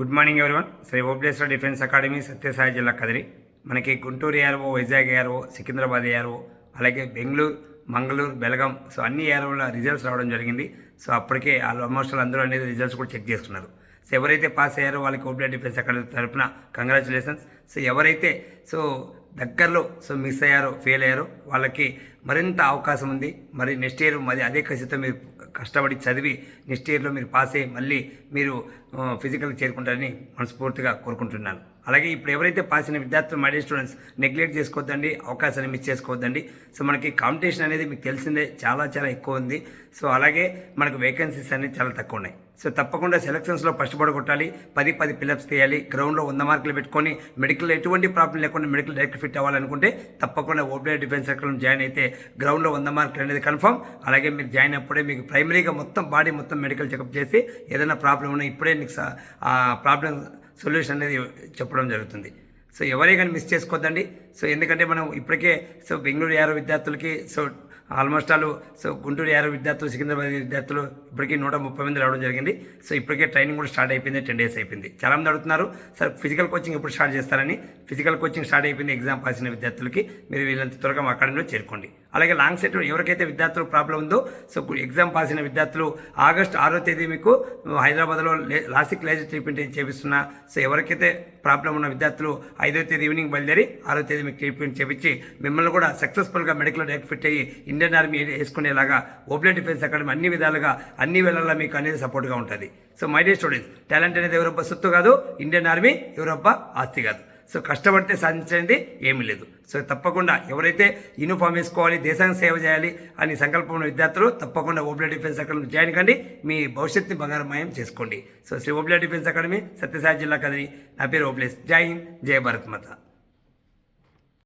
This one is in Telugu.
Good morning everyone. Sri Obleswara defence academy Sathyasai జిల్లా కదిరి. మనకి Guntur ARO Vizag ARO Secunderabad ARO అలాగే బెంగళూరు మంగళూరు బెలగాం. సో అన్ని ఏఆర్ఓల రిజల్ట్స్ రావడం జరిగింది. సో అప్పటికే ఆల్మోస్ట్ అందరూ అనేది రిజల్ట్స్ కూడా చెక్ చేసుకున్నారు. సో ఎవరైతే పాస్ అయ్యారో వాళ్ళకి ఓబ్లే డిఫెన్స్ అకాడమీ తరపున కంగ్రాచులేషన్స్. సో ఎవరైతే సో దగ్గరలో సో మిస్ అయ్యారో ఫెయిల్ అయ్యారో వాళ్ళకి మరింత అవకాశం ఉంది. మరి నెక్స్ట్ ఇయర్ మరి అదే ఖచ్చితంగా మీరు కష్టపడి చదివి నెక్స్ట్ ఇయర్లో మీరు పాస్ అయ్యి మళ్ళీ మీరు ఫిజికల్ చేరుకుంటారని మనస్ఫూర్తిగా కోరుకుంటున్నాను. అలాగే ఇప్పుడు ఎవరైతే పాస్ అయిన విద్యార్థులు మై స్టూడెంట్స్ నెగ్లెక్ట్ చేసుకోవద్దండి అవకాశాన్ని మిస్ చేసుకోవద్దండి. సో మనకి కాంపిటీషన్ అనేది మీకు తెలిసిందే చాలా చాలా ఎక్కువ ఉంది. సో అలాగే మనకు వేకెన్సీస్ అనేది చాలా తక్కువ ఉన్నాయి. సో తప్పకుండా సెలక్షన్స్లో కష్టపడి కొట్టాలి పది పది పిల్లప్స్ తీయాలి గ్రౌండ్లో వంద మార్కులు పెట్టుకొని మెడికల్ ఎటువంటి ప్రాబ్లం లేకుండా మెడికల్ డైరెక్ట్ ఫిట్ అవ్వాలనుకుంటే తప్పకుండా ఓబ్లే డిఫెన్స్ సర్కిల్ జాయిన్ అయితే గ్రౌండ్లో వంద మార్కులు అనేది కన్ఫర్మ్ అలాగే మీరు జాయిన్ అప్పుడే మీకు ప్రైమరీగా మొత్తం బాడీ మొత్తం మెడికల్ చెకప్ చేసి ఏదైనా ప్రాబ్లం ఉన్నా ఇప్పుడే మీకు ఆ ప్రాబ్లం సొల్యూషన్ అనేది చెప్పడం జరుగుతుంది. సో ఎవరే కానీ మిస్ చేసుకోవద్దండి సో ఎందుకంటే మనం ఇప్పటికే సో బెంగళూరు యారో విద్యార్థులకి so almost all so Guntur ARO విద్యార్థులు సికింద్రాబాద్ విద్యార్థులు ఇప్పటికీ నూట ముప్పై మంది రావడం జరిగింది. సో ఇప్పటికే ట్రైనింగ్ కూడా స్టార్ట్ అయిపోయింది టెన్ డేస్ అయిపోయింది. చాలా మంది అడుగుతున్నారు సార్ ఫిజికల్ కోచింగ్ ఎప్పుడు స్టార్ట్ చేస్తారని? ఫిజికల్ కోచింగ్ స్టార్ట్ అయిపోయింది ఎగ్జామ్ పాస్ అయిన విద్యార్థులకి. మీరు వీళ్ళంత త్వరగా మా అకాడమీలో చేరుకోండి. అలాగే లాంగ్ సెట్ ఎవరికైతే విద్యార్థులు ప్రాబ్లం ఉందో సో ఎగ్జామ్ పాస్ అయిన విద్యార్థులు ఆగస్ట్ ఆరో తేదీ మీకు హైదరాబాద్లో లే- లాసిక్ లేజర్ ట్రీట్మెంట్ చేపిస్తున్నా సో ఎవరికైతే ప్రాబ్లం ఉన్న విద్యార్థులు ఐదో తేదీ ఈవినింగ్ బయలుదేరి ఆరో తేదీ మీకు ట్రీట్మెంట్ చేపించి మిమ్మల్ని కూడా సక్సెస్ఫుల్గా మెడికల్ డైరెక్ట్ ఫిట్ అయ్యి ఇండియన్ ఆర్మీ వేసుకునేలాగా ఓపెన్ డిఫెన్స్ అకాడమీ అన్ని విధాలుగా అన్ని వేళల్లో మీకు అనేది సపోర్ట్గా ఉంటుంది. So my dear students talent అనేది ఎవరొబ్బ సొత్తు కాదు ఇండియన్ ఆర్మీ ఎవరొబ్బ ఆస్తి కాదు. సో కష్టపడితే సాధించేది ఏమీ లేదు. సో తప్పకుండా ఎవరైతే యూనిఫామ్ వేసుకోవాలి దేశానికి సేవ చేయాలి అని సంకల్పం ఉన్న విద్యార్థులు తప్పకుండా ఓబ్లా డిఫెన్స్ అకాడమీ జాయిన్ కండి మీ భవిష్యత్తుని బంగారమయం చేసుకోండి. So Sri Oble defence academy Sathyasai జిల్లా కదిరి. నా పేరు ఓబ్లేస్ జై హింద్ భారత్ మాత.